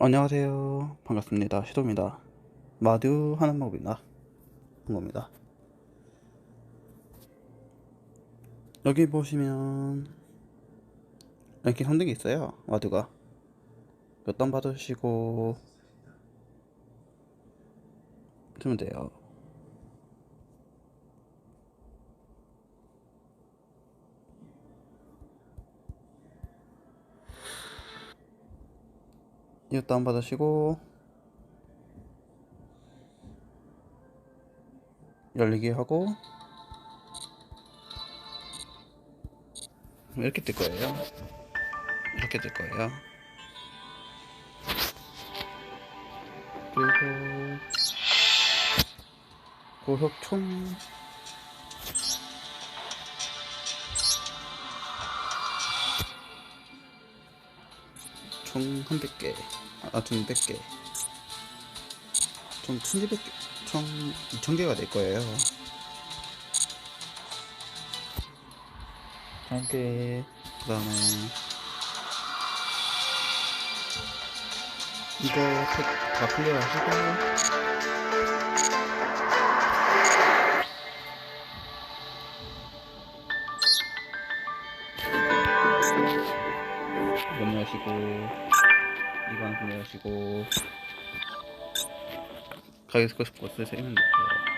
안녕하세요. 반갑습니다. 시도입니다. 마두 하는 법이나 한 겁니다. 여기 보시면 랭킹 선택이 있어요. 마두가 몇단 받으시고 주면 돼요. 이거 다운받으시고. 열리기 하고. 이렇게 뜰 거예요. 이렇게 뜰 거예요. 그리고 고속총 총 300개, 아, 200개. 총 1200개, 총 2000개가 될 거예요. 한 개, 그 다음에, 이거 팩다 클리어 하시고, 구매하시고, 이건 구매하시고, 가게 쓰고 싶고 쓰시면 돼요.